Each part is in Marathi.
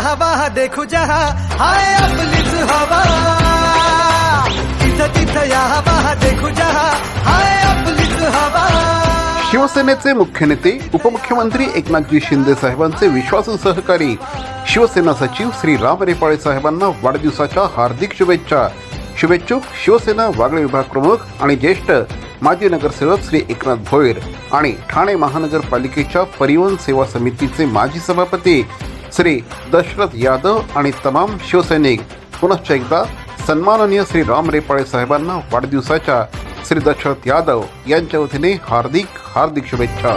हवा देखू जहा हाय आपलीच हवा। तिथं तिथं या हवा देखू जहा हाय आपलीच हवा। शिवसेनेचे मुख्य नेते उपमुख्यमंत्री एकनाथजी शिंदे साहेबांचे विश्वासू सहकारी शिवसेना सचिव श्री राम रेपाळे साहेबांना वाढदिवसाच्या हार्दिक शुभेच्छा. शुभेच्छुक शिवसेना वागळे विभाग प्रमुख आणि ज्येष्ठ माजी नगरसेवक श्री एकनाथ भोईर आणि ठाणे महानगरपालिकेच्या परिवहन सेवा समितीचे माजी सभापती श्री दशरथ यादव आणि तमाम शिवसैनिक. पुनश्च एकदा सन्माननीय श्री राम रेपाळे साहेबांना वाढदिवसाच्या श्री दशरथ यादव यांच्या वतीने हार्दिक हार्दिक शुभेच्छा.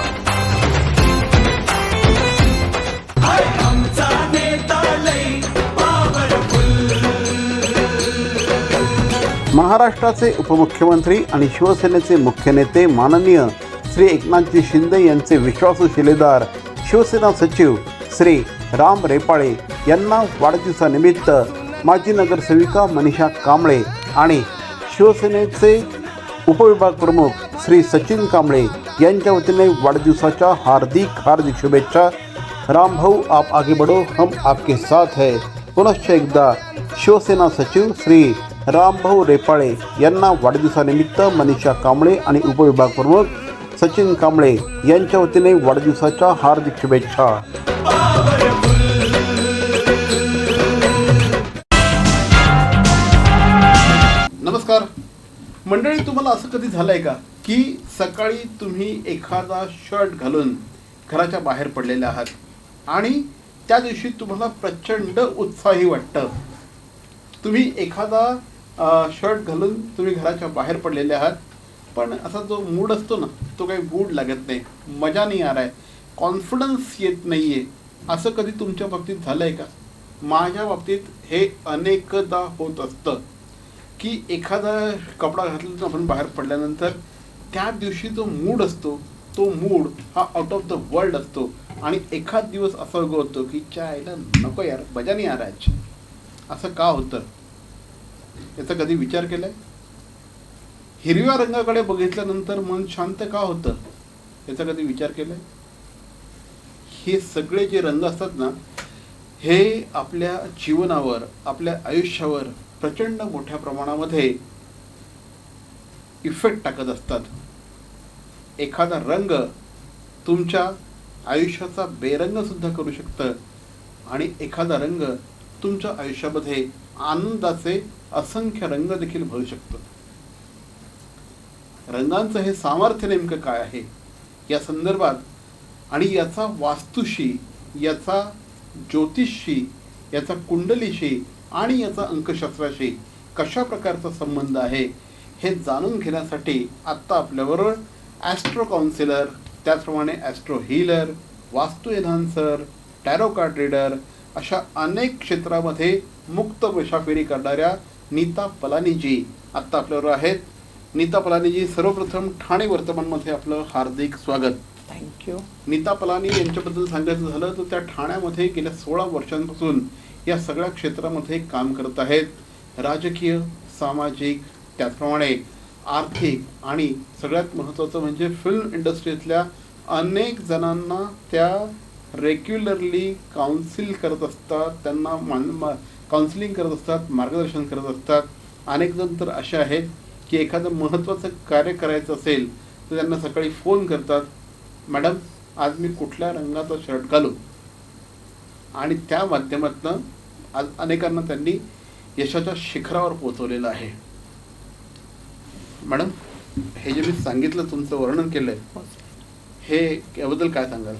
महाराष्ट्राचे उपमुख्यमंत्री आणि शिवसेनेचे मुख्य नेते माननीय श्री एकनाथजी शिंदे यांचे विश्वासू शिलेदार शिवसेना सचिव श्री राम रेपाळे यांना वाढदिवसानिमित्त माजी नगरसेविका मनीषा कांबळे आणि शिवसेनेचे उपविभाग प्रमुख श्री सचिन कांबळे यांच्या वतीने वाढदिवसाच्या हार्दिक हार्दिक शुभेच्छा. राम भाऊ आप आगे बढ़ो हम आपके साथ है. पुनश्च एकदा शिवसेना सचिव श्री रामभाऊ रेपाळे यांना वाढदिवसानिमित्त मनीषा कांबळे आणि उपविभाग प्रमुख सचिन कांबळे यांच्या वतीने वाढदिवसाच्या हार्दिक शुभेच्छा. मंडळी तुम्हाला असं कधी झालंय का की सकाळी तुम्ही एखादा शर्ट घालून घराच्या बाहेर पडलेले आहात आणि त्या दिवशी तुम्हाला प्रचंड उत्साही वाटतं? तुम्ही एखादा शर्ट घालून तुम्ही घराच्या बाहेर पडलेले आहात पण असा जो मूड असतो ना तो काही मूड लागत नाही मजा नाही आ रहा आहे कॉन्फिडन्स येत नाही आहे असं कधी तुमच्या बाबतीत झालं आहे का? माझ्या बाबतीत हे अनेकदा होत असतं. की एखादा कपडा घातला आपण बाहेर पडल्यानंतर त्या दिवशी जो मूड असतो तो मूड हा आउट ऑफ द वर्ल्ड असतो. आणि एखाद दिवस असा होतो की चायला नको यार मजा नाही यार आज असं का होतं? याचा कधी विचार केलाय? हिरव्या रंगाकडे बघितल्यानंतर मन शांत का होतं? याचा कधी विचार केलाय? हे सगळे जे रंग असतात ना हे आपल्या जीवनावर आपल्या आयुष्यावर प्रचंड मोठ्या प्रमाणामध्ये इफेक्ट टाकत असतात. एखादा रंग तुमच्या आयुष्याचा बेरंग सुद्धा करू शकतं आणि एखादा रंग तुमच्या आयुष्यामध्ये आनंदाचे असंख्य रंग देखील भरू शकतो. रंगांचं हे सामर्थ्य नेमकं काय आहे? या संदर्भात आणि याचा वास्तूशी याचा ज्योतिषशी याचा कुंडलीशी आणि याचा अंकशास्त्राशी कशा प्रकारचा संबंध आहे हे जाणून घेण्यासाठी आत्ता आपल्याबरोबर ॲस्ट्रो काउन्सिलर त्याचप्रमाणे ॲस्ट्रो हीलर वास्तुयधांसर टॅरो कार्ड रीडर अशा अनेक क्षेत्रामध्ये मुक्त मुसाफिरी करणाऱ्या नीता पलानीजी आत्ता आपल्याबरोबर आहेत. नीता पलानीजी सर्वप्रथम ठाणे वर्तमानमध्ये आपलं हार्दिक स्वागत. थँक्यू नीता पलानी यांच्याबद्दल सांगायचं झालं तर त्या ठाण्यामध्ये गेल्या सोळा वर्षांपासून या सगळ्या क्षेत्रामध्ये काम करत आहेत. राजकीय सामाजिक त्याचप्रमाणे आर्थिक आणि सगळ्यात महत्त्वाचं म्हणजे फिल्म इंडस्ट्रीतल्या अनेक जणांना त्या रेग्युलरली काउन्सिल करत असतात. त्यांना मान काउन्सिलिंग करत असतात मार्गदर्शन करत असतात. अनेक जण तर असे आहेत की एखादं महत्त्वाचं कार्य करायचं असेल तर त्यांना सकाळी फोन करतात. मॅडम आज मी कुठल्या रंगाचा शर्ट घालू? आणि त्या माध्यमातनं आज अनेकांना त्यांनी यशाच्या शिखरावर पोहोचवलेलं आहे. मॅडम हे जे मी सांगितलं तुमचं वर्णन केलंय हे याबद्दल काय सांगाल?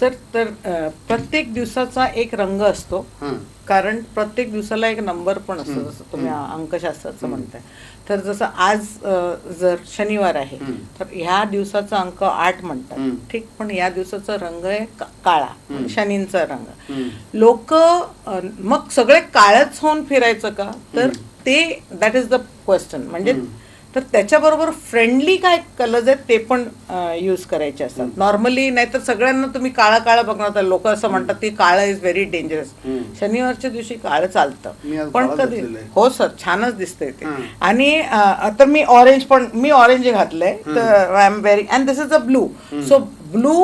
सर तर अ, प्रत्येक दिवसाचा एक रंग असतो हां कारण प्रत्येक दिवसाला एक नंबर पण असतो जसं तुम्ही. अंकशास्त्राचं. म्हणताय तर जसं आज अ, जर शनिवार आहे हम्म. तर ह्या दिवसाचा अंक आठ म्हणतात. ठीक पण या दिवसाचा रंग आहे का- काळा हम्म. शनींचा रंग. लोक मग सगळे काळच होऊन फिरायचं का तर. ते दॅट इज द क्वेश्चन म्हणजे हम्म. तर त्याच्याबरोबर फ्रेंडली काय कलर्स आहेत ते पण यूज करायचे असतात. नॉर्मली नाहीतर सगळ्यांना तुम्ही काळा काळा बघणार तर लोक असं म्हणतात की काळं इज व्हेरी डेंजरस. शनिवारच्या दिवशी काळं चालतं. पण कधी. हो सर छानच दिसतंय ते. आणि आता मी ऑरेंज पण मी ऑरेंज घातलंय. तर I am very and this is a blue so blue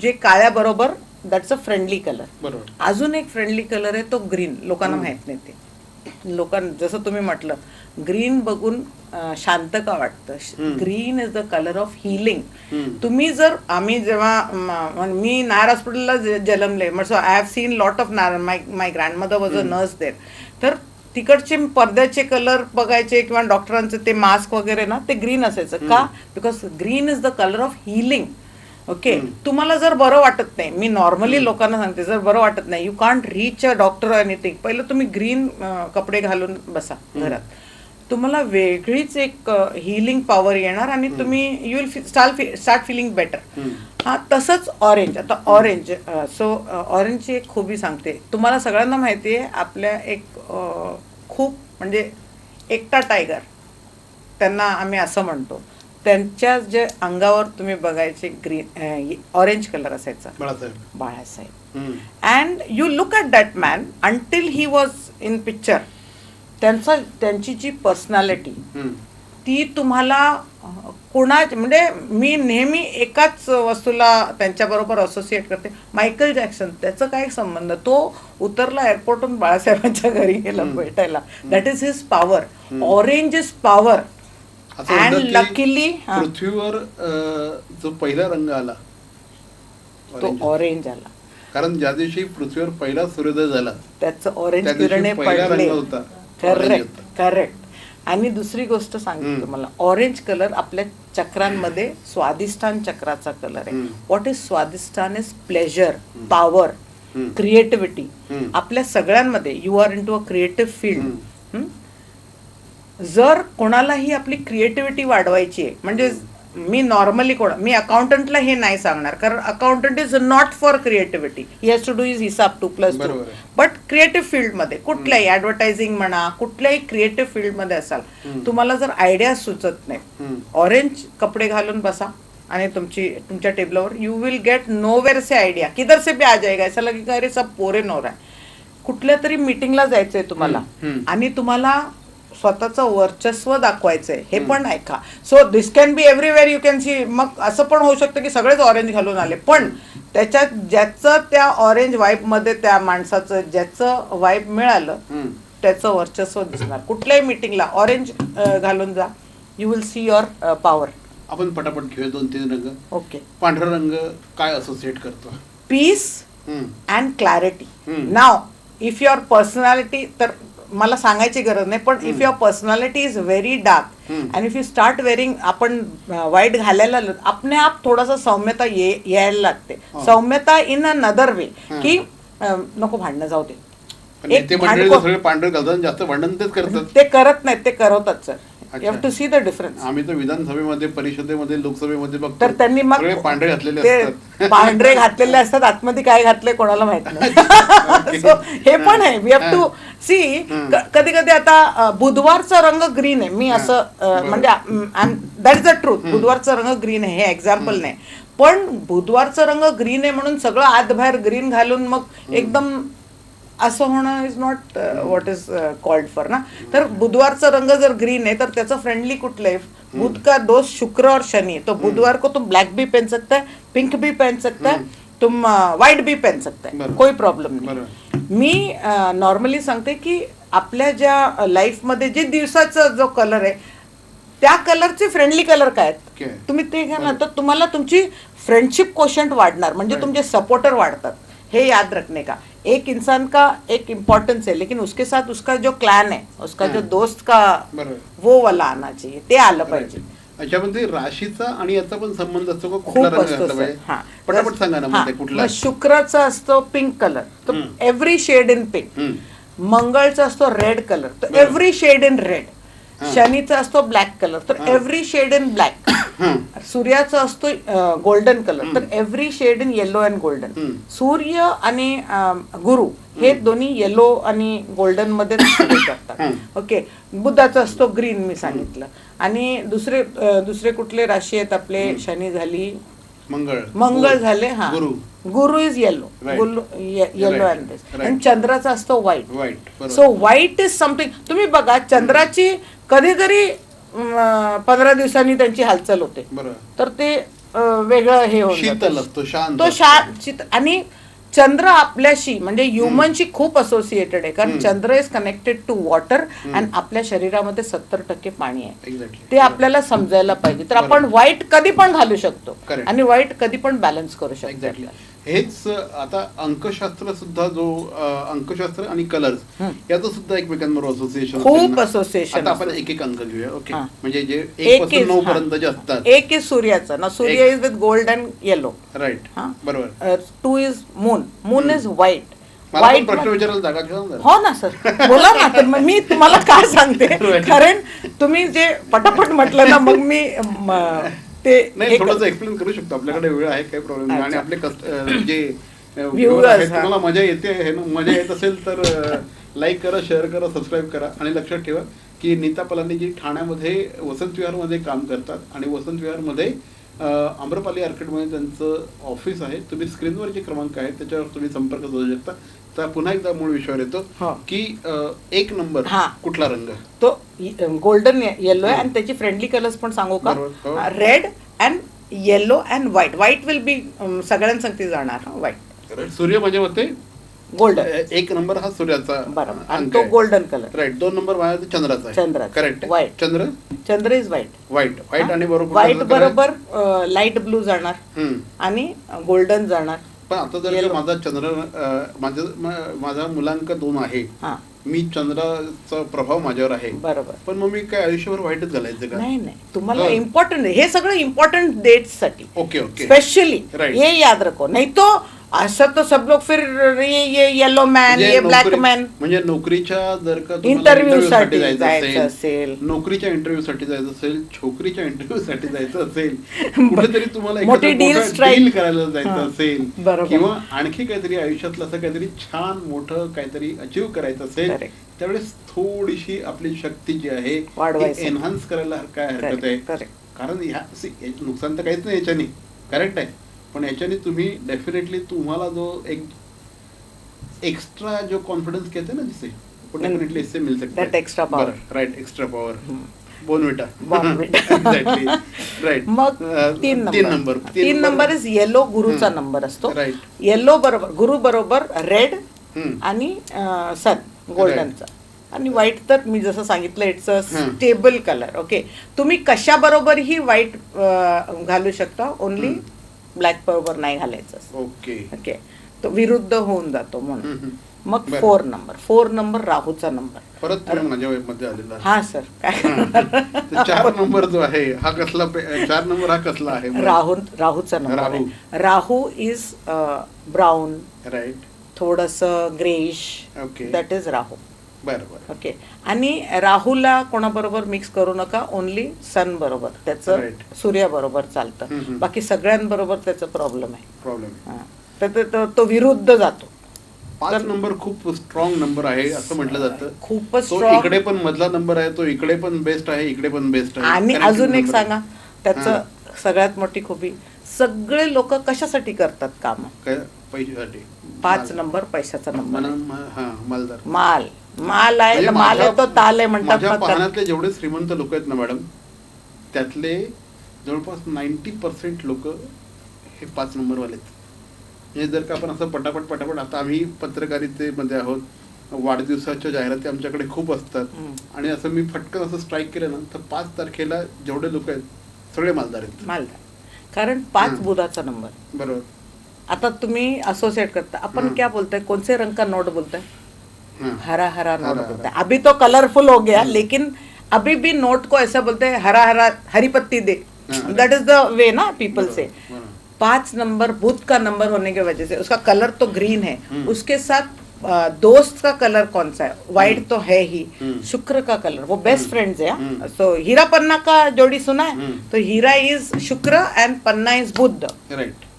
जे काळ्या बरोबर दॅट्स अ फ्रेंडली कलर बरोबर. अजून एक फ्रेंडली कलर आहे तो ग्रीन लोकांना माहीत नाही ते. लोकांना जसं तुम्ही म्हटलं ग्रीन बघून शांत का वाटतं? Green is the colour of healing. तुम्ही जर आम्ही जेव्हा म- नायर हॉस्पिटलला जन्मले म्हणजे I have seen lot of Nair my my grandmother was a nurse there तर तिकडचे पडद्याचे कलर बघायचे किंवा डॉक्टरांचे ते मास्क वगैरे ना ते ग्रीन असायचं. का? Because green is the colour of healing okay तुम्हाला जर बरं वाटत नाही मी नॉर्मली लोकांना सांगते जर बरं वाटत नाही you can't reach a doctor anything पहिलं तुम्ही ग्रीन कपडे घालून बसा घरात. तुम्हाला वेगळीच एक हिलिंग पॉवर येणार आणि तुम्ही you will start start feeling better हा तसंच ऑरेंज आता ऑरेंज सो ऑरेंजची एक खूबी सांगते. तुम्हाला सगळ्यांना माहिती आहे आपल्या एक खूप म्हणजे एकटा टायगर त्यांना आम्ही असं म्हणतो. त्यांच्या जे अंगावर तुम्ही बघायचे ग्रीन ऑरेंज कलर असायचा. Balasaheb. And you look at that man until he was in picture त्यांचा त्यांची जी पर्सनॅलिटी. ती तुम्हाला कोणा म्हणजे मी नेहमी एकाच वस्तूला त्यांच्याबरोबर असोसिएट करते. मायकल जॅक्सन त्याचं काय संबंध? तो उतरला एअरपोर्टहून बाळासाहेबांच्या घरी गेला भेटायला. That is his power orange is power असं लकीली पृथ्वीवर अं, जो पहिला रंग आला तो orange. ऑरेंज आला कारण ज्या दिवशी पृथ्वीवर पहिला सूर्योदय झाला त्याचं ऑरेंज त्या दिवशी किरणे पहिला पडले रंग होता. orange करेक्ट होता. करेक्ट आणि दुसरी गोष्ट सांगते हम्म. तुम्हाला ऑरेंज कलर आपल्या चक्रांमध्ये स्वादिष्टान चक्राचा कलर आहे हम्म. व्हॉट इज स्वादिष्टान is pleasure power hmm. Creativity hmm. आपल्या सगळ्यांमध्ये you are into a creative field. जर कोणालाही आपली क्रिएटिव्हिटी वाढवायची आहे म्हणजे मी नॉर्मली कोण मी अकाउंटंटला हे नाही सांगणार कारण accountant is not for creativity he has to do is हिसाब two plus two. But creative फील्डमध्ये कुठल्याही ऍडव्हर्टायझिंग म्हणा कुठल्याही क्रिएटिव्ह फील्डमध्ये असाल तुम्हाला जर आयडिया सुचत नाही. ऑरेंज कपडे घालून बसा आणि तुमची तुमच्या टेबलावर you will get nowhere से आयडिया किधर से भी आ जाएगा ऐसा लगेगा अरे सब पोरे नोर आहे. कुठल्या तरी मीटिंगला जायचंय तुम्हाला. आणि तुम्हाला स्वतःचं वर्चस्व दाखवायचंय. हे पण ऐका. So this can be everywhere you can see मग असं पण होऊ शकतं की सगळेच ऑरेंज घालून आले. पण त्याच्यात ज्याचं त्या ऑरेंजमध्ये त्या माणसाचं ज्याचं वाईब मिळालं. त्याचं वर्चस्व दिसणार. कुठल्याही मीटिंगला ऑरेंज घालून जा. You will see your power आपण पटापट घेऊया दोन तीन रंग. ओके पांढरा रंग काय असोसिएट करतो? Piece. And clarity. Now if your personality तर मला सांगायची गरज नाही पण if your personality is very dark. And if you start wearing आपण वाईट घालायला आपणे आप थोडासा सौम्यता ये यायला लागते. हा. सौम्यता इन अ नदर वे. की नको भांडणं जाऊ दे. पण एक नेते मंडळी भांडको- सगळे पांढरे घालतात आणि जास्त भांडण तेच करतात. ते करत नाहीत ते करवतात sir you to see the difference आम्ही तर विधानसभेमध्ये परिषदेमध्ये लोकसभेमध्ये बघतो. तर त्यांनी मग पांढरे घातलेले ते असतात. पांढरे घातलेले असतात. आतमध्ये काय घातले कोणाला माहीत नाही. हे पण आहे. वी हॅव टू सी कधी कधी आता अ, बुधवारचा रंग ग्रीन आहे. मी असं अ. म्हणजे दॅट इज द ट्रूथ बुधवारचा रंग ग्रीन आहे हे एक्झाम्पल नाही. पण बुधवारचा रंग ग्रीन आहे म्हणून सगळं आत बाहेर ग्रीन घालून मग एकदम असं होणं is not what is called for ना. तर बुधवारचा रंग जर ग्रीन है तर त्याचं फ्रेंडली कुठलं आहे बुध का दोष शुक्र और शनि. तो बुधवार को तुम ब्लैक भी पहन सकता है पिंक भी पहन सकता है. तुम व्हाईट भी पहन सकता है. कोई प्रॉब्लेम नाही. मी नॉर्मली सांगते की आपल्या ज्या लाईफमध्ये जे दिवसाचा जो कलर आहे त्या कलरचे फ्रेंडली कलर काय Okay. आहेत तुम्ही ते घ्या ना तर तुम्हाला तुमची फ्रेंडशिप कोशंट वाढणार म्हणजे. तुमचे सपोर्टर वाढतात हे याद रखने का एक इंसान का एक इम्पोर्टेंस है लेकिन उसके साथ उसका जो क्लॅन है उसका जो. दोस्त का वो वाला आना चाहिए ते आलं पाहिजे याच्यामध्ये राशीचा आणि याचा पण संबंध असतो का खूप कुठला रंग असतो घातला सर पाहिजे हा पटापट सांगा ना. म्हणजे कुठला शुक्राचा असतो पिंक कलर तर हम्म. Every shade in pink hmm. मंगळचा असतो रेड कलर तर. Every shade in red. शनीचा असतो ब्लॅक कलर तर. Every shade in black. सूर्याचा असतो गोल्डन कलर तर every shade in yellow and golden. सूर्य आणि गुरु हे दोन्ही येलो आणि गोल्डनमध्ये करतात. ओके बुधाचा असतो ग्रीन मी सांगितलं. आणि दुसरे दुसरे कुठले राशी आहेत आपले? शनी झाली. मंगळ. मंगळ झाले हा. गुरु. गुरु इज येलो Right. येलो. आणि चंद्राचा असतो white so white is something तुम्ही बघा चंद्राची कधीतरी पंधरा दिवसांनी त्यांची हालचाल होते. तर ते वेगळं हे शांत तो. शांत आणि चंद्र आपल्याशी म्हणजे ह्युमनशी खूप असोसिएटेड आहे. कारण चंद्र is connected to water and आपल्या शरीरामध्ये सत्तर टक्के पाणी आहे. एक्झॅक्टली ते आपल्याला समजायला पाहिजे. तर आपण व्हाईट कधी पण घालू शकतो. आणि व्हाईट कधी पण बॅलन्स करू शकतो. हेच आता अंकशास्त्र सुद्धा जो अंकशास्त्र आणि कलर्स याचं सुद्धा एकमेकांबरोबर असोसिएशन खूप आता आपण. एक एक अंक घेऊया ओके. म्हणजे जे एक पासून नऊ. पर्यंत जे असतात एक इज सूर्याचं ना सूर्य is with gold and yellow right. बरोबर two is moon moon is white प्रश्न विचारायला जागा. हो ना सर बोला ना तर मी तुम्हाला काय सांगते. कारण तुम्ही जे पटापट म्हटलं ना मग म, ते नाही थोडंसं एक्सप्लेन करू शकतो. आपल्याकडे वेळ आहे काही प्रॉब्लेम नाही. आणि. आपले कस्ट जे Viewers, व्ह्युअर आहेत हा. तुम्हाला मजा येते हे ना मजा येत असेल तर लाईक करा शेअर करा सबस्क्राईब करा. आणि लक्षात ठेवा की नीता पलानी जी ठाण्यामध्ये वसंत विहारमध्ये काम करतात. आणि वसंत विहारमध्ये अ, आम्रपाली आर्केडमध्ये त्यांचं ऑफिस आहे. तुम्ही स्क्रीनवर जे क्रमांक आहेत त्याच्यावर तुम्ही संपर्क साधू शकता. तर पुन्हा एकदा मूळ विषयावर येतो. की एक नंबर हा. कुठला रंग? तो गोल्डन येलो आहे आणि त्याची फ्रेंडली कलर्स पण सांगू का. Red and yellow and white white will be सगळ्यांसाठी जाणार व्हाईट सूर्य म्हणजे होते गोल्डन एक नंबर हा सूर्याचा बरोबर. आणि तो. गोल्डन कलर राईट दोन नंबर माझा चंद्राचा आहे. चंद्राचा. Correct White. चंद्र? चंद्र इज व्हाईट व्हाईट व्हाईट आणि बरोबर व्हाईट? बरोबर लाइट ब्लू जाणार. आणि गोल्डन जाणार. पण आता जर Yellow. माझा चंद्र अं, माझा म- माझा मुलांक दोन आहे हा. मी चंद्राचा प्रभाव माझ्यावर आहे. बरोबर. पण मग मी काय आयुष्यभर व्हाईटच घालायचं का? नाही नाही. तुम्हाला हो. इम्पॉर्टंट हे सगळं important डेट्ससाठी. Okay okay. Specially Right. ये याद रखो. नहीं तो ऐसा तो सब लोग फिर ये ये येलो मैन म्हणजे ये ब्लॅक मॅन म्हणजे नोकरीच्या जर का interview साठी जायचं असेल. नोकरीच्या इंटरव्ह्यू साठी जायचं असेल छोकरीच्या इंटरव्ह्यू साठी जायचं असेल कुठेतरी तुम्हाला मोठी strike. deal करायला जायचं. असेल. किंवा आणखी काहीतरी आयुष्यातलं असं काहीतरी छान मोठं काहीतरी अचीव करायचं असेल. त्यावेळेस थोडीशी आपली शक्ती जी आहे. एनहान्स करायला काय हरकत आहे. कारण नुकसान तर काहीच नाही याच्याने करेक्ट आहे पण याच्याने तुम्ही डेफिनेटली तुम्हाला जो एक एक्स्ट्रा जो कॉन्फिडेंस कहते हैं ना जिसे वो डेफिनेटली इससे मिल सकता That extra power. Right extra power Bournvita right मग तीन नंबर तीन नंबर इज येलो गुरुचा. नंबर असतो. येलो बरोबर गुरु बरोबर रेड. आणि सन गोल्डनचा आणि व्हाईट तर मी जसं सांगितलं it's a. Stable colour okay तुम्ही कशा बरोबरही व्हाईट घालू शकता? ओनली ब्लॅक बरोबर नाही घालायचं ओके. ओके. तो विरुद्ध होऊन जातो म्हणून. मग. Four number. फोर नंबर राहूचा नंबर. परत माझ्या मध्ये आलेला. हा सर. काय चार नंबर जो आहे हा कसला चार नंबर हा कसला आहे? राहू राहूचा नंबर राहू. आहे राहू इज ब्राऊन राईट थोडस ग्रेश. That is Rahu. बरं बरं. ओके. आणि राहूला कोणाबरोबर मिक्स करू नका ओनली सन बरोबर. त्याचं Right. सूर्याबरोबर हम्म, चालतं. हम्म. बाकी सगळ्यांबरोबर त्याचा प्रॉब्लेम आहे. प्रॉब्लेम हा. तर ते- तो- तो विरुद्ध जातो. पाच नंबर खूप स्ट्रॉंग नंबर आहे असं म्हटलं जातं. खूपच तो strong. इकडे पण मधला नंबर आहे तो इकडे पण बेस्ट आहे इकडे पण बेस्ट आहे. आणि Connecting अजून एक number सांगा. त्याचं सगळ्यात मोठी खूबी सगळे लोक कशासाठी करतात काम? काय पैशासाठी. पाच नंबर पैशाचा नंबर. म- हा मालदार. माल. माल आहे म्हणजे माल माझ्या- तो ताल आहे म्हणतात माझ्या पाहण्यातले जेवढे श्रीमंत लोक आहेत ना मॅडम त्यातले जवळपास नाईन्टी पर्सेंट लोक हे पाच नंबरवाले आहेत. म्हणजे जर का आपण असं पटापट पटापट आता आम्ही पत्रकारितेमध्ये आहोत वाढदिवसाच्या जाहिराती आमच्याकडे खूप असतात. आणि असं मी फटकन असं स्ट्राईक केलं ना तर पाच तारखेला जेवढे लोक आहेत सगळे मालदार आहेत. मालदार. कारण पाच हम्म. बुधाचा नंबर. बरोबर. आता तुम्ही असोसिएट करता. हम्म. क्या बोलते हैं कौन से रंग का नोट बोलते हैं हां. हरा हरा नोट हरा, बोलते हैं। अभी तो कलरफुल हो गया लेकिन अभी भी नोट को ऐसा बोलते हैं हरा हरा हरी पत्ती दे। हाँ, दैट इज़ द वे ना पीपल से पाँच नंबर बुध का नंबर होने की वजह से उसका कलर तो ग्रीन है। हम्म। उसके साथ दोस्त का कलर कौन सा है? व्हाइट तो है ही। शुक्र का कलर वो बेस्ट फ्रेंड्स है। सो हीरा पन्ना का जोड़ी सुना है। तो हीरा इज़ शुक्र एंड पन्ना इज़ बुद्ध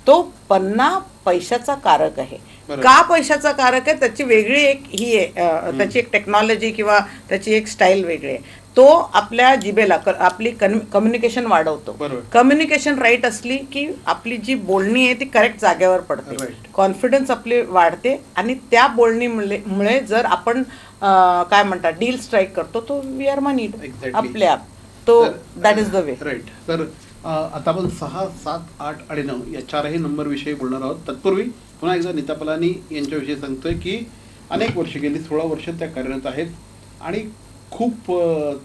तो पन्ना पैशाचा कारक आहे बरोबर. का पैशाचा कारक आहे? त्याची वेगळी एक ही आहे त्याची एक टेक्नॉलॉजी किंवा त्याची एक स्टाईल वेगळी आहे. तो आपल्या जिबेला आपली कम्युनिकेशन वाढवतो. कम्युनिकेशन राईट असली की आपली जी बोलणी आहे ती करेक्ट जागेवर पडते. कॉन्फिडन्स आपली वाढते आणि त्या बोलणीमुळे मुळे जर आपण काय म्हणतात डील स्ट्राईक करतो तो वी आर मनीड Exactly. आपले आप. तो that is the way right तर आता आपण सहा सात आठ आणि नऊ या चारही नंबरविषयी बोलणार आहोत. तत्पूर्वी पुन्हा एकदा नीता पलानी यांच्याविषयी सांगतोय की अनेक वर्ष गेली सोळा वर्ष त्या कार्यरत आहेत आणि खूप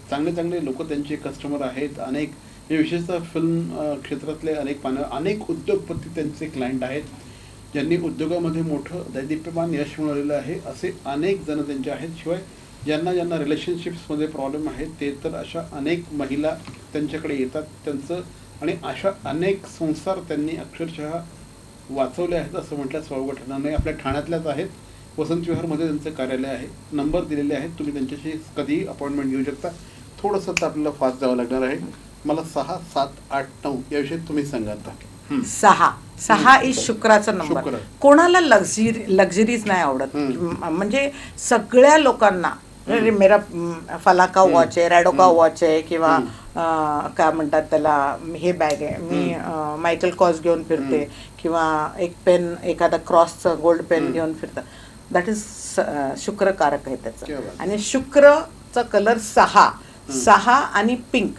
चांगले चांगले लोक त्यांचे कस्टमर आहेत. अनेक विशेषतः फिल्म क्षेत्रातले अनेक पान अनेक उद्योगपती त्यांचे क्लायंट आहेत. ज्यांनी उद्योगामध्ये मोठं दैदिप्यमान यश मिळवलेलं आहे असे अनेक जण त्यांचे आहेत. शिवाय ज्यांना ज्यांना रिलेशनशिप्समध्ये प्रॉब्लेम आहेत ते तर अशा अनेक महिला त्यांच्याकडे येतात. त्यांचं आणि अशा अनेक संसार त्यांनी अक्षरशः वाचवले आहेत असं म्हटल्यास वावगं ठरणार नाही आपल्या ठाण्यातल्याच आहेत. वसंत विहारमध्ये त्यांचं कार्यालय आहे. नंबर दिलेले आहेत. तुम्ही त्यांच्याशी कधीही अपॉइंटमेंट घेऊ शकता. थोडंसं तर आपल्याला फास्ट जावं लागणार आहे. मला सहा सात आठ नऊ याविषयी तुम्ही सांगा आता. सहा. सहा इज शुक्राचा नंबर. कोणाला लक्झरी लक्झरीज नाही आवडत. म्हणजे सगळ्या लोकांना मेरा फलाका वॉच आहे रॅडोका वॉच आहे किंवा काय म्हणतात त्याला हे बॅग आहे. मी मायकल कॉस घेऊन फिरते किंवा एक पेन एखादा क्रॉसचं गोल्ड पेन घेऊन फिरतं. दॅट इज शुक्रकारक आहे त्याचं. आणि शुक्रचा कलर सहा. सहा आणि पिंक.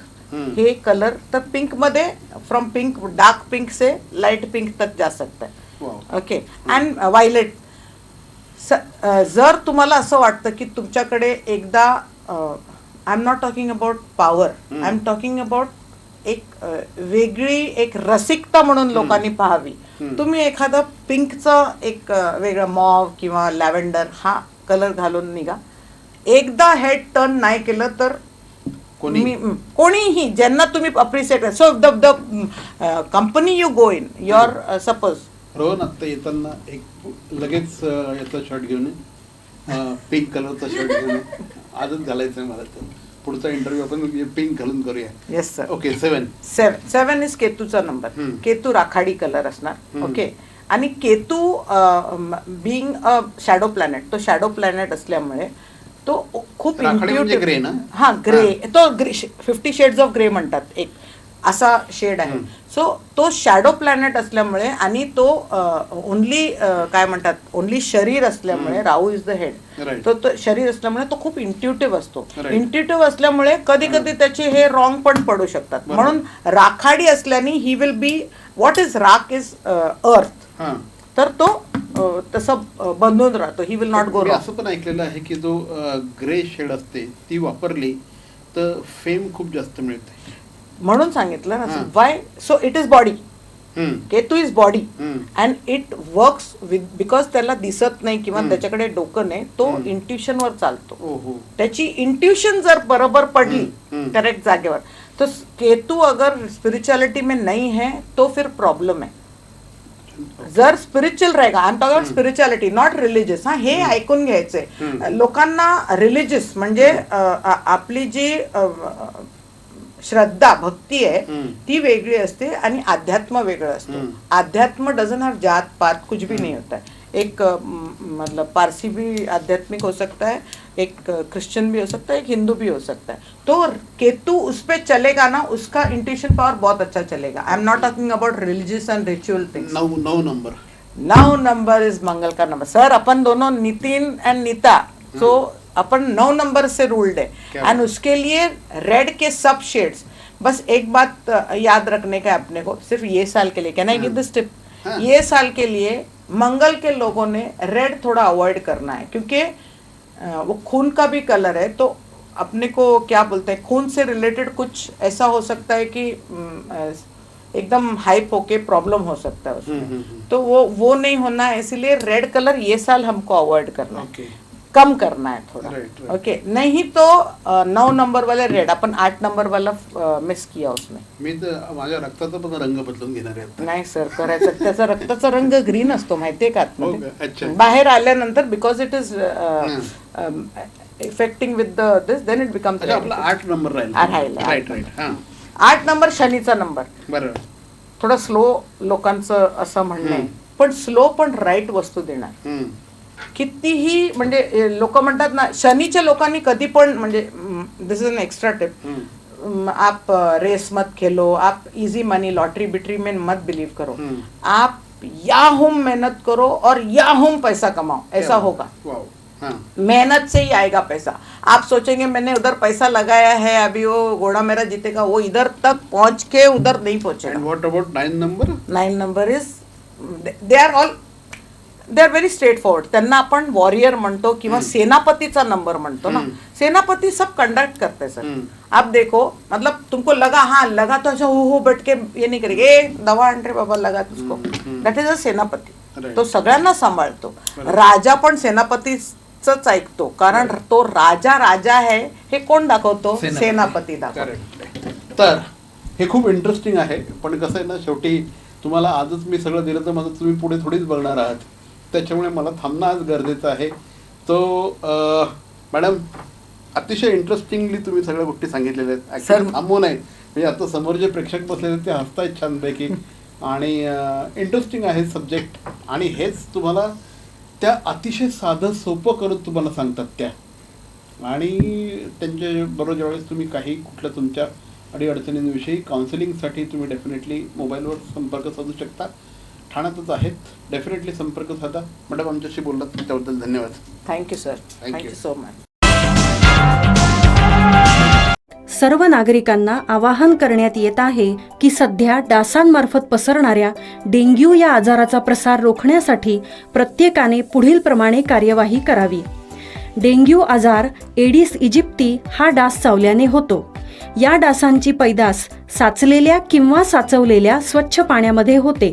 हे कलर तर पिंकमध्ये फ्रॉम पिंक डार्क पिंक से लाइट पिंक तक जा सकता. है. ओके अँड वायलेट जर तुम्हाला असं वाटतं की तुमच्याकडे एकदा I am not talking about power I am talking about एक वेगळी एक रसिकता म्हणून लोकांनी पाहावी. तुम्ही एखादं पिंकचं एक वेगळं मॉव किंवा लॅव्हेंडर हा कलर घालून निघा. एकदा हेड टर्न नाही केलं तर कोणीही ज्यांना तुम्ही appreciate so the the company you go in your suppose Rohan आत्ता येताना एक लगेच याचा शर्ट घेऊन पिंक कलरचा शर्ट घेऊन. आजच घालायचं आहे मला तर. पुढचा इंटरव्ह्यू आपण पिंक घालून करूया. Yes sir okay seven seven seven is केतूचा number. Ketu राखाडी कलर असणार. ओके आणि Ketu being a shadow planet तो शॅडो प्लॅनेट असल्यामुळे तो खूप राखाडी म्हणजे ना? हा ग्रे तो grey fifty shades of grey म्हणतात एक. असा शेड आहे. हम्म. सो तो शॅडो प्लॅनेट असल्यामुळे आणि तो ओनली काय म्हणतात ओनली शरीर असल्यामुळे राहू इज द हेड. तो तो शरीर असल्यामुळे तो खूप इंट्युटिव्ह असतो. इंट्युटिव्ह असल्यामुळे कधी कधी त्याचे हे रॉंग पण पडू शकतात. म्हणून राखाडी असल्याने he will be what is राख इज अर्थ तर तो तसं बंधून राहतो. ही विल नॉट गो असं पण ऐकलेलं आहे की जो ग्रे शेड असते ती वापरली तर फेम खूप जास्त मिळते. म्हणून सांगितलं ना. Why so it is body. Ketu is body. And it works with because त्याला दिसत नाही किंवा. त्याच्याकडे डोकं नाही तो. इंट्युशन वर चालतो त्याची इंट्यूशन जर बरोबर पडली. करेक्ट जागेवर तो केतु अगर स्पिरिचुअलिटी में नहीं है तो फिर प्रॉब्लम है जर स्पिरिच्युअल रहेगा I am talking spirituality not religious हा हे ऐकून घ्यायचंय. लोकांना रिलिजियस म्हणजे आपली जी श्रद्धा भक्ती आहे. ती वेगळी असते आणि अध्यात्म वेगळं असतं. अध्यात्म डजन हॅव जात पात कुछ भी नहीं होता है. एक मतलब पारसी भी आध्यात्मिक हो सकता है एक क्रिश्चियन भी हो सकता है एक हिंदू भी हो सकता है. तो केतु उस पे चलेगा ना उसका इंट्यूशन पावर बहुत अच्छा चलेगा. I am not talking about religious and ritual things नऊ नऊ नंबर. नौ नंबर इज मंगल का नंबर. सर अपन दोनों नितिन एंड नीता. तो अपन नौ नंबर से रूल्ड है। एंड उसके लिए रेड के सब शेड्स बस एक बात याद रखने का है अपने को सिर्फ़ ये साल के लिए can I give this tip हाँ। ये साल के लिए मंगल के लोगों ने रेड थोड़ा अवॉइड करना है क्योंकि वो खून का भी कलर है तो अपने को क्या बोलते हैं खून से रिलेटेड कुछ ऐसा हो सकता है कि एकदम हाइप होके प्रॉब्लम हो सकता है उसमें। हम्म, हम्म, हम्म। तो वो वो नहीं होना है इसीलिए रेड कलर ये साल हमको अवॉइड करना है। ओके कम करना है थोड़ा Right, right. ओके नहीं तो अ, नौ नंबर वाले रेड अपन आठ नंबर वाला मिस किया उसमें मी तर माझ्या रक्ताचा पण रंग बदलून घेणार आहे आता. नाही सर करायचं त्याचा रक्ताचा रंग ग्रीन असतो माहितीये का हो का? अच्छा. बाहेर आल्यानंतर because it is effecting with the this then it becomes अच्छा आपला आठ नंबर राहिला, राईट राईट हां आठ नंबर शनीचा नंबर बरं थोडं स्लो लोकांचं असं म्हणणं आहे. पण स्लो पण राईट वस्तू देणार हम्म. कितीही म्हणजे लोक म्हणतात ना शनीच्या लोकांनी कधी पण म्हणजे this is an extra tip. आप रेस मत खेलो आप इजी मनी लॉटरी बिटरी में मत बिलीव करो. हम्म. आप या हम मेहनत करो और या हम पैसा कमाओ ऐसा होगा. वाव मेहनत से ही आएगा पैसा. आप सोचेंगे मैंने उधर पैसा लगाया है अभी वो घोड़ा मेरा जीतेगा वो इधर तक पहुँच के उधर नहीं पहुंचेगा. What about nine number nine number is they are all they are very straightforward त्यांना आपण वॉरियर म्हणतो किंवा सेनापतीचा नंबर म्हणतो ना. सेनापति सब कंडक्ट करते सर आप देखो मतलब तुमको लगा हाँ लगा तो ऐसा हो हो बैठ के ये नहीं करेंगे। ए दवा आण रे बाबा लगा तुझको दॅट इज अ सेनापती. तो सगळ्यांना सांभाळतो. राजा पण सेनापतीच ऐकतो. कारण तो राजा राजा आहे हे कोण दाखवतो? सेनापती. दाखवतो. तर हे खूप इंटरेस्टिंग आहे. पण कसं आहे ना शेवटी तुम्हाला आजच मी सगळं दिलं तर माझं तुम्ही पुढे थोडीच बघणार आहात. त्याच्यामुळे मला थांबणं आज गरजेचं आहे. तो मॅडम अतिशय इंटरेस्टिंगली तुम्ही सगळ्या गोष्टी सांगितलेल्या आहेत. Sir- थांबू नये म्हणजे आता समोर जे प्रेक्षक बसलेले ते हसतायत छानपैकी. आणि इंटरेस्टिंग आहे सब्जेक्ट. आणि हेच तुम्हाला त्या अतिशय साधं सोपं करून तुम्हाला सांगतात त्या. आणि त्यांच्या बरोबर ज्यावेळेस तुम्ही काही कुठल्या तुमच्या अडीअडचणींविषयी काउन्सिलिंगसाठी तुम्ही डेफिनेटली मोबाईलवर संपर्क साधू शकता. ठाण्यातच आहेत. डेफिनेटली संपर्क साधा. मॅडम आमच्याशी बोललात त्याबद्दल धन्यवाद. Thank you sir thank you. So much सर्व नागरिकांना आवाहन करण्यात येत आहे की सध्या डासांमार्फत पसरणाऱ्या डेंग्यू या आजाराचा प्रसार रोखण्यासाठी प्रत्येकाने पुढीलप्रमाणे कार्यवाही करावी. डेंग्यू आजार एडिस इजिप्ती हा डास चावल्याने होतो. या डासांची पैदास साचलेल्या किंवा साचवलेल्या स्वच्छ पाण्यामध्ये होते.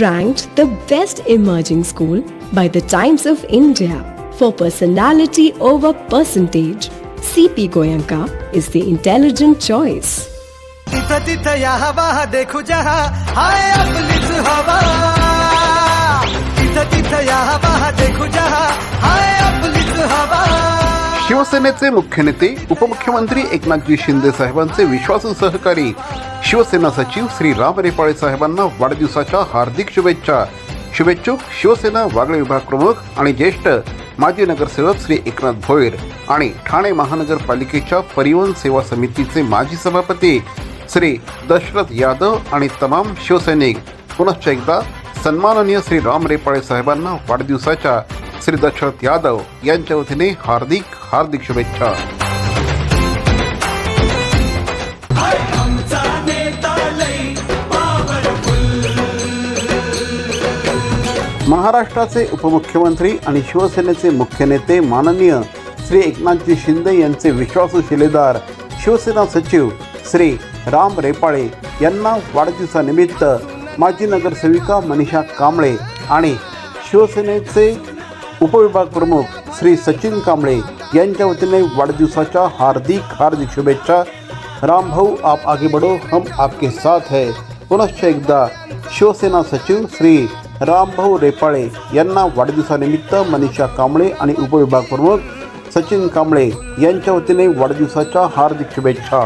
Ranked the best emerging school by the Times of India for personality over percentage. CP Goyanka is the intelligent choice. तिथं तिथं या हवा देखू जहा हाय आपलीच हवा तिथं तिथं या हवा देखू जहा हाय आपलीच हवा शिवसेनेचे मुख्य नेते उपमुख्यमंत्री एकनाथजी शिंदे साहेबांचे विश्वासू सहकारी शिवसेना सचिव श्री राम रेपाळे साहेबांना वाढदिवसाच्या हार्दिक शुभेच्छा. शुभेच्छुक शिवसेना वागळे विभाग प्रमुख आणि ज्येष्ठ माजी नगरसेवक श्री एकनाथ भोईर आणि ठाणे महानगरपालिकेच्या परिवहन सेवा समितीचे माजी सभापती श्री दशरथ यादव आणि तमाम शिवसैनिक. पुनश्च एकदा सन्माननीय श्री राम रेपाळे साहेबांना वाढदिवसाच्या श्री दशरथ यादव यांच्या वतीने हार्दिक हार्दिक शुभेच्छा. महाराष्ट्राचे उपमुख्यमंत्री आणि शिवसेनेचे मुख्य नेते माननीय श्री एकनाथजी शिंदे यांचे विश्वासू शिलेदार शिवसेना सचिव श्री राम रेपाळे यांना वाढदिवसानिमित्त माजी नगरसेविका मनीषा कांबळे आणि शिवसेनेचे उपविभाग प्रमुख श्री सचिन कांबळे यांच्या वतीने वाढदिवसाच्या हार्दिक हार्दिक शुभेच्छा. राम भाऊ आप आगे बढ़ो हम आपके साथ है. पुनश्च एकदा शिवसेना सचिव श्री रामभाऊ रेपाळे यांना वाढदिवसानिमित्त मनीषा कांबळे आणि उपविभाग प्रमुख सचिन कांबळे यांच्या वतीने वाढदिवसाच्या हार्दिक शुभेच्छा.